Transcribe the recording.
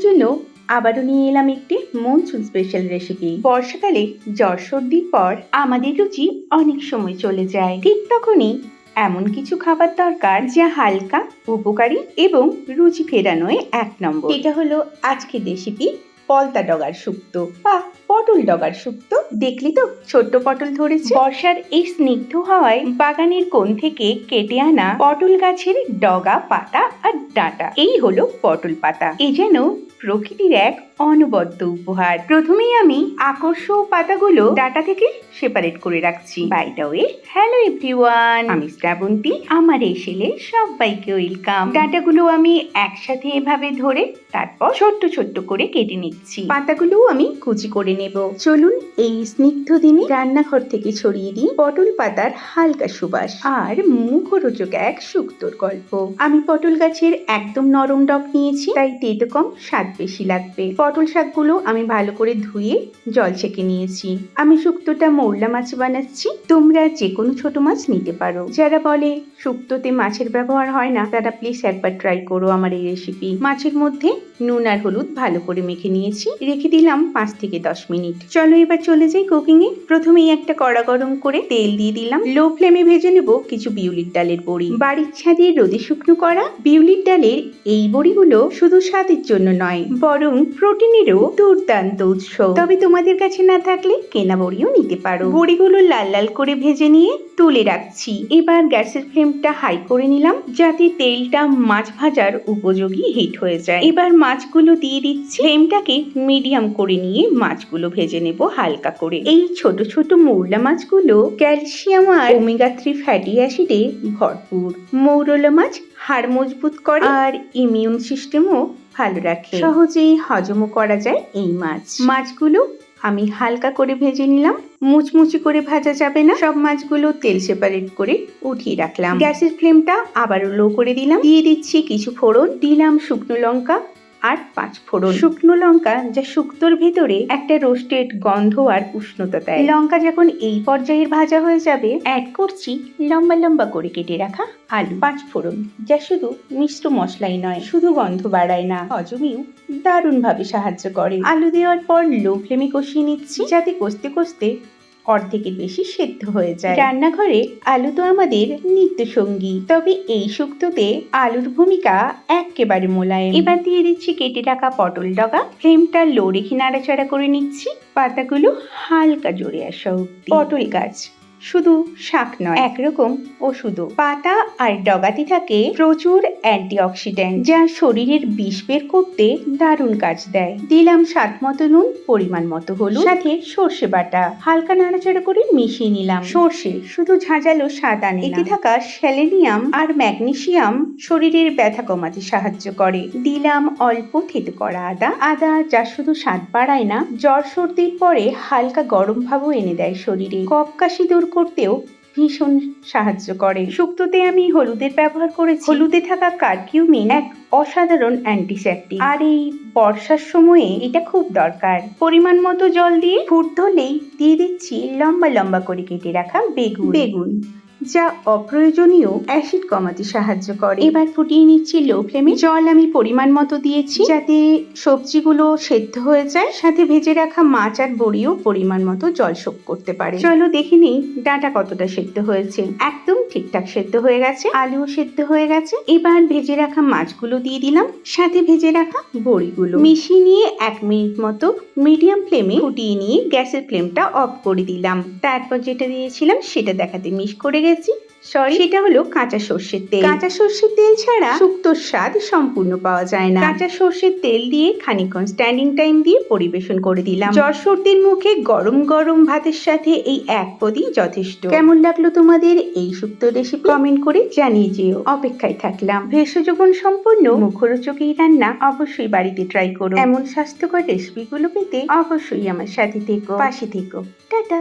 জন্য আবারও নিয়ে এলাম একটি মনসুন স্পেশাল রেসিপি বর্ষাকালে জ্বর সর্দির পর আমাদের রুচি অনেক সময় চলে যায়। ঠিক তখনই এমন কিছু খাবার দরকার যা হালকা, উপকারী এবং রুচি ফেরানোয় এক নম্বর। এটা হলো আজকের রেসিপি পলতা ডগার শুক্তো বা পটল ডগার শুক্তো দেখলি তো ছোট্ট পটল ধরেছে। বর্ষার এই স্নিগ্ধ হাওয়ায় বাগানের কোণ থেকে কেটে আনা পটল গাছের ডগা পাতা আর ডাঁটা। এই হলো পটল পাতা। এ যেন প্রকৃতির এক অনবদ্য উপহার। প্রথমেই আমি আকর্ষক পাতাগুলো ডাটা থেকে সেপারেট করে রাখছি। By the way hello everyone আমি শ্রাবন্তী আমার এসেলে সবাইকে ওয়েলকাম ডাটাগুলো আমি একসাথে এভাবে ধরে তারপর ছোট্ট ছোট্ট করে কেটে নিচ্ছি। পাতাগুলো আমি কুচি করে নেব। চলুন এই স্নিগ্ধ দিনে রান্নাঘর থেকে ছড়িয়ে দিই পটল পাতার হালকা সুবাস আর মুখরোচক এক শুক্তোর গল্প। আমি পটল গাছের একদম নরম ডগ নিয়েছি, তাই তেতো কম স্বাদ বেশি লাগবে। পটল শাকগুলো আমি ভালো করে ধুয়ে জল ছেঁকে নিয়েছি। আমি শুক্তোটা মৌরলা মাছ বানাচ্ছি, তোমরা যে কোনো ছোট মাছ নিতে পারো। যারা বলে শুক্তোতে মাছের ব্যবহার হয় না, তারা প্লিজ একবার ট্রাই করো আমার এই রেসিপি মাছের মধ্যে নুন আর হলুদ ভালো করে মেখে নিয়েছি। রেখে দিলাম পাঁচ থেকে দশ মিনিট। চলো এবার চলে যাই কুকিং এ। প্রথমেই একটা কড়া গরম করে তেল দিয়ে দিলাম। লো ফ্লেমে ভেজে নেব কিছু বিউলির ডালের বড়ি। বাড়ির ছাদে রোদে শুকনো করা বিউলির ডালের এই বড়িগুলো শুধু স্বাদের জন্য নয়, বরং প্রোটিনেরও দুর্দান্ত উৎস। তবে তোমাদের কাছে না থাকলে কেনা বড়িও নিতে পারো। বড়িগুলো লাল লাল করে ভেজে নিয়ে তুলে রাখছি। এবার গ্যাসের ফ্লেমটা হাই করে নিলাম যাতে তেলটা মাছ ভাজার উপযোগী হিট হয়ে যায়। এবার মাছগুলো দিয়ে দিচ্ছি। ফ্লেমটাকে মিডিয়াম করে নিয়ে মাছগুলো ভেজে নেব হালকা করে। এই ছোট ছোট মৌরলা মাছগুলো ক্যালসিয়াম আর ওমেগা থ্রি ফ্যাটি অ্যাসিডে ভরপুর। মৌরলা মাছ হাড় মজবুত করে আর ইমিউন সিস্টেমও ভালো রাখে। সহজেই হজমও করা যায় এই মাছ। মাছগুলো আমি হালকা করে ভেজে নিলাম। মুচমুচি করে ভাজা যাবে না। সব মাছগুলো তেল সেপারেট করে উঠিয়ে রাখলাম। গ্যাসের ফ্লেমটা আবারও লো করে দিলাম। দিয়ে দিচ্ছি কিছু ফোড়ন, দিলাম শুকনো লঙ্কা আর পাঁচ ফোড়ন। শুকনো লঙ্কা যা শুক্তোর ভিতরে একটা রোস্টেড গন্ধ আর উষ্ণতা দেয়। লঙ্কা যখন এই পর্যায়ের ভাজা হয়ে যাবে অ্যাড করছি লম্বা লম্বা করে কেটে রাখা আলু। পাঁচ ফোড়ন যা শুধু মিশ্র মশলাই নয় শুধু গন্ধ বাড়ায় না হজমেও দারুণভাবে সাহায্য করে। আলু দেওয়ার পর লো ফ্লেমে কষিয়ে নিচ্ছি যাতে কষতে কষতে অর্ধেকের বেশি সেদ্ধ হয়ে যায়। রান্নাঘরে আলু তো আমাদের নিত্য সঙ্গী তবে এই শুক্তোতে আলুর ভূমিকা একেবারে মোলায়েম। এবার দিয়ে দিচ্ছি কেটে রাখা পটল ডগা। ফ্রেমটা লো রেখে নাড়াচাড়া করে নিচ্ছি। পাতাগুলো হালকা জোরে আসা পটল গাছ। শুধু শাক নয়, একরকম ওষুধও। পাতা আর ডগাতে থাকে প্রচুর অ্যান্টিঅক্সিডেন্ট, যা শরীরের বিষ বের করতে দারুণ কাজ দেয়। দিলাম স্বাদ মতো নুন, পরিমাণ মতো হলুদ, সাথে সর্ষে বাটা। হালকা নাড়াচাড়া করে মিশিয়ে নিলাম। সর্ষে শুধু ঝাঁঝালো স্বাদ আনে এতে থাকা সেলেনিয়াম আর ম্যাগনেসিয়াম শরীরের ব্যথা কমাতে সাহায্য করে। দিলাম অল্প থেতো করা আদা। আদা যা শুধু স্বাদ বাড়ায় না, জ্বর সর্দির পরে হালকা গরম ভাবও এনে দেয় শরীরে। কফ কাশি দূর করতেও ভীষণ সাহায্য করে। শুক্তোতে আমি হলুদের ব্যবহার করেছি। হলুদে থাকা কার্কিউমিন এক অসাধারণ অ্যান্টিসেপ্টিক। আর এই বর্ষার সময়ে এটা খুব দরকার। পরিমাণ মতো জল দিয়ে ফুট ধলেই দিয়ে দিচ্ছি লম্বা লম্বা করে কেটে রাখা বেগুন। বেগুন। যা অপ্রয়োজনীয় অ্যাসিড কমাতে সাহায্য করে। এবার ফুটিয়ে নিচ্ছি লো ফ্লেমে। জল আমি পরিমাণ মতো দিয়েছি যাতে সবজিগুলো সেদ্ধ হয়ে যায়। সাথে ভেজে রাখা মাছ আর বড়িও পরিমাণ মতো জল শোক করতে পারে। চলো দেখে নিই ডাঁটা কতটা সেদ্ধ হয়েছে। একদম ঠিকঠাক সেদ্ধ হয়ে গেছে। আলুও সেদ্ধ হয়ে গেছে। এবার ভেজে রাখা মাছগুলো দিয়ে দিলাম। সাথে ভেজে রাখা বড়িগুলো। মিশিয়ে নিয়ে এক মিনিট মতো মিডিয়াম ফ্লেমে ফুটিয়ে নিয়ে গ্যাসের ফ্লেমটা অফ করে দিলাম। তারপর যেটা দিয়েছিলাম সেটা দেখাতে মিস করে গেছি। সরি সেটা হলো কাঁচা সর্ষের তেল। কাঁচা সর্ষের তেল ছাড়া শুক্তোর স্বাদ সম্পূর্ণ পাওয়া যায় না। কাঁচা সর্ষের তেল দিয়ে খানিকক্ষণ স্ট্যান্ডিং টাইম দিয়ে পরিবেশন করে দিলাম। জ্বর সর্দির মুখে গরম গরম ভাতের সাথে এই এক পদই যথেষ্ট। কেমন লাগল তোমাদের এই শুক্তো রেসিপি কমেন্ট করে জানিয়ে যেও। অপেক্ষায় থাকলাম। ভেষজগুণ সম্পন্ন মুখরোচক এই রান্না অবশ্যই বাড়িতে ট্রাই করো। এমন স্বাস্থ্যকর রেসিপিগুলো পেতে অবশ্যই আমার সাথে থেকো। পাশে থেকো। টাটা।